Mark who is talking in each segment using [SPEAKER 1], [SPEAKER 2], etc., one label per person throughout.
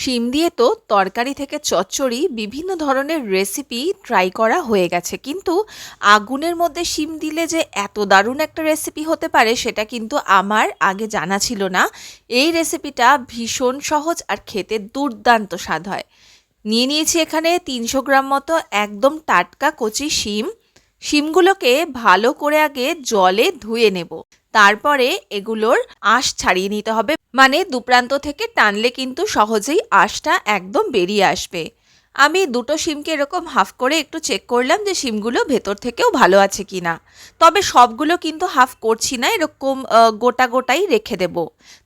[SPEAKER 1] শিম দিয়ে তো তরকারি থেকে চচ্চড়ি, বিভিন্ন ধরনের রেসিপি ট্রাই করা হয়ে গেছে। কিন্তু আগুনের মধ্যে শিম দিলে যে এত দারুণ একটা রেসিপি হতে পারে, সেটা কিন্তু আমার আগে জানা ছিল না। এই রেসিপিটা ভীষণ সহজ আর খেতে দুর্দান্ত স্বাদ হয়। নিয়ে নিয়েছি এখানে তিনশো গ্রাম মতো একদম টাটকা কচি শিম। শিমগুলোকে ভালো করে আগে জলে ধুয়ে নেব। তারপরে এগুলোর আঁশ ছাড়িয়ে নিতে হবে। মানে দুপ্রান্ত থেকে টানলে কিন্তু সহজেই আঁশটা একদম বেরিয়ে আসবে। আমি দুটো সিমকে এরকম হাফ করে একটু চেক করলাম যে সিমগুলো ভেতর থেকেও ভালো আছে কি না তবে সবগুলো কিন্তু হাফ করছি না, এরকম গোটা গোটাই রেখে দেব।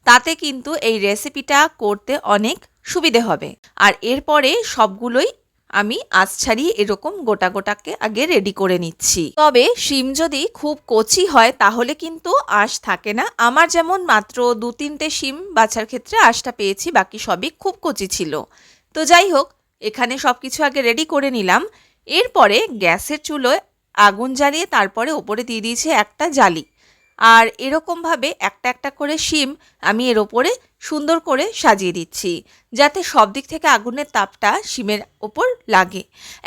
[SPEAKER 1] তাতে কিন্তু এই রেসিপিটা করতে অনেক সুবিধে হবে। আর এরপরে সবগুলোই আমি আঁচ ছাড়িয়ে এরকম গোটা গোটাকে আগে রেডি করে নিচ্ছি। তবে শিম যদি খুব কচি হয়, তাহলে কিন্তু আঁশ থাকে না। আমার যেমন মাত্র দু তিনটে শিম বাছার ক্ষেত্রে আঁশটা পেয়েছি, বাকি সবই খুব কচি ছিল। তো যাই হোক, এখানে সব কিছু আগে রেডি করে নিলাম। এরপরে গ্যাসের চুলোয় আগুন জ্বালিয়ে তারপরে ওপরে দিয়ে দিয়েছি একটা জালি। আর এরকমভাবে একটা একটা করে শিম আমি এর ওপরে সুন্দর করে সাজিয়ে দিচ্ছি, যাতে সব দিক থেকে আগুনের তাপটা শিমের ওপর লাগে।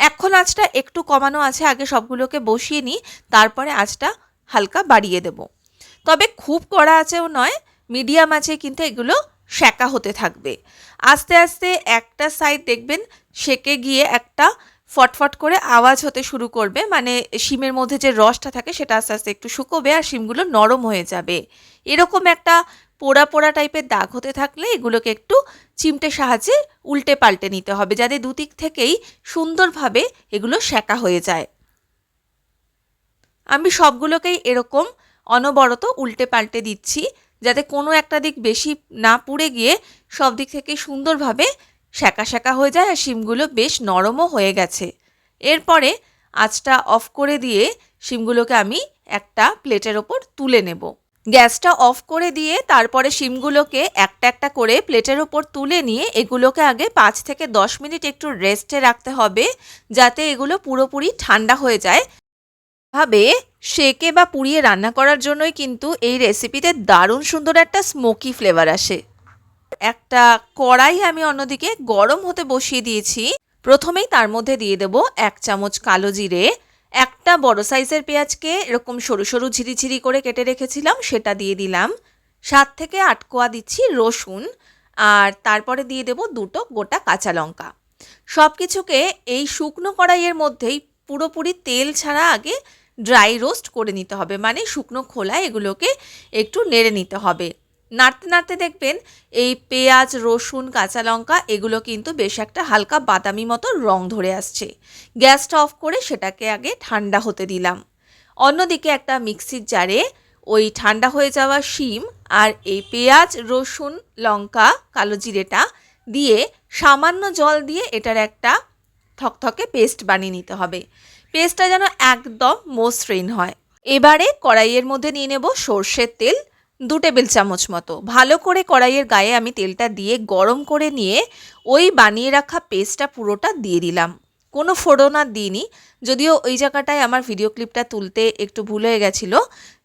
[SPEAKER 1] এখন আঁচটা একটু কমানো আছে, আগে সবগুলোকে বসিয়ে নিই, তারপরে আঁচটা হালকা বাড়িয়ে দেব। তবে খুব কড়া আছেও নয়, মিডিয়াম আছে কিন্তু এগুলো সেকা হতে থাকবে। আস্তে আস্তে একটা সাইড দেখবেন, সেকে গিয়ে একটা ফটফট করে আওয়াজ হতে শুরু করবে। মানে শিমের মধ্যে যে রসটা থাকে সেটা আস্তে আস্তে একটু শুকোবে আর শিমগুলো নরম হয়ে যাবে। এরকম একটা পোড়া পোড়া টাইপের দাগ হতে থাকলে এগুলোকে একটু চিমটে সাহায্যে উল্টে পাল্টে নিতে হবে যাতে দুদিক থেকেই সুন্দরভাবে এগুলো সেকা হয়ে যায়। আমি সবগুলোকেই এরকম অনবরত উল্টে পাল্টে দিচ্ছি যাতে কোনো একটা দিক বেশি না পুড়ে গিয়ে সব দিক থেকে সুন্দরভাবে সেকা সেকা হয়ে যায় আর শিমগুলো বেশ নরমও হয়ে গেছে। এরপরে আঁচটা অফ করে দিয়ে শিমগুলোকে আমি একটা প্লেটের ওপর তুলে নেব। গ্যাসটা অফ করে দিয়ে তারপরে শিমগুলোকে একটা একটা করে প্লেটের ওপর তুলে নিয়ে এগুলোকে আগে পাঁচ থেকে দশ মিনিট একটু রেস্টে রাখতে হবে যাতে এগুলো পুরোপুরি ঠান্ডা হয়ে যায়। ভাবে সেকে বা পুড়িয়ে রান্না করার জন্যই কিন্তু এই রেসিপিতে দারুণ সুন্দর একটা স্মোকি ফ্লেভার আসে। একটা কড়াই আমি অন্যদিকে গরম হতে বসিয়ে দিয়েছি। প্রথমেই তার মধ্যে দিয়ে দেব এক চামচ কালো জিরে, একটা বড় সাইজের পেঁয়াজকে এরকম সরু সরু ঝিরিঝিরি করে কেটে রেখেছিলাম, সেটা দিয়ে দিলাম। সাত থেকে আট কোয়া দিচ্ছি রসুন, আর তারপরে দিয়ে দেব দুটো গোটা কাঁচা লঙ্কা। সব কিছুকে এই শুকনো কড়াইয়ের মধ্যেই পুরোপুরি তেল ছাড়া আগে ড্রাই রোস্ট করে নিতে হবে মানে শুকনো খোলায় এগুলোকে একটু নেড়ে নিতে হবে। নাড়তে নাড়তে দেখবেন এই পেঁয়াজ, রসুন, কাঁচা লঙ্কা এগুলো কিন্তু বেশ একটা হালকা বাদামি মতো রং ধরে আসছে। গ্যাসটা অফ করে সেটাকে আগে ঠান্ডা হতে দিলাম। অন্যদিকে একটা মিক্সির জারে ওই ঠান্ডা হয়ে যাওয়া শিম আর এই পেঁয়াজ, রসুন, লঙ্কা, কালো জিরেটা দিয়ে সামান্য জল দিয়ে এটার একটা থকথকে পেস্ট বানিয়ে নিতে হবে। পেস্টটা যেন একদম মসৃণ হয়। এবারে কড়াইয়ের মধ্যে নিয়ে নেব সর্ষের তেল দু টেবিল চামচ মতো। ভালো করে কড়াইয়ের গায়ে আমি তেলটা দিয়ে গরম করে নিয়ে ওই বানিয়ে রাখা পেস্টটা পুরোটা দিয়ে দিলাম। কোনো ফোড়ন দিইনি। যদিও ওই জায়গাটায় আমার ভিডিও ক্লিপটা তুলতে একটু ভুল হয়ে গেছিল।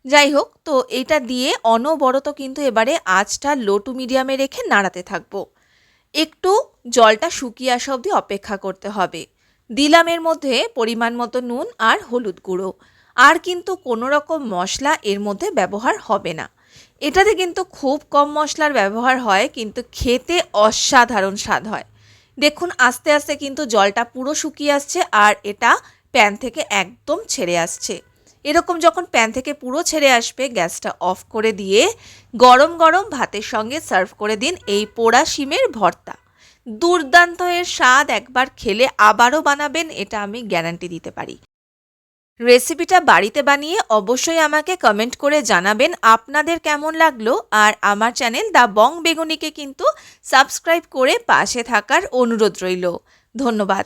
[SPEAKER 1] যাই হোক, তো এইটা দিয়ে অনবরত কিন্তু এবারে আঁচটা লো টু মিডিয়ামে রেখে নাড়াতে থাকব। একটু জলটা শুকিয়ে আসা অবধি অপেক্ষা করতে হবে। দিলাম এর মধ্যে পরিমাণ মতো নুন আর হলুদ গুঁড়ো। আর কিন্তু কোনো রকম মশলা এর মধ্যে ব্যবহার হবে না। এটাতে কিন্তু খুব কম মশলার ব্যবহার হয়, কিন্তু খেতে অসাধারণ স্বাদ হয়। দেখুন, আস্তে আস্তে কিন্তু জলটা পুরো শুকিয়ে আসছে আর এটা প্যান থেকে একদম ছেড়ে আসছে। এরকম যখন প্যান থেকে পুরো ছেড়ে আসবে, গ্যাসটা অফ করে দিয়ে গরম গরম ভাতের সঙ্গে সার্ভ করে দিন এই পোড়া শিমের ভর্তা। দুর্দান্ত এর স্বাদ একবার খেলে আবারও বানাবেন, এটা আমি গ্যারান্টি দিতে পারি। রেসিপিটা বাড়িতে বানিয়ে অবশ্যই আমাকে কমেন্ট করে জানাবেন আপনাদের কেমন লাগল আর আমার চ্যানেল দ্য বং বেগুনিকে কিন্তু সাবস্ক্রাইব করে পাশে থাকার অনুরোধ রইল। ধন্যবাদ।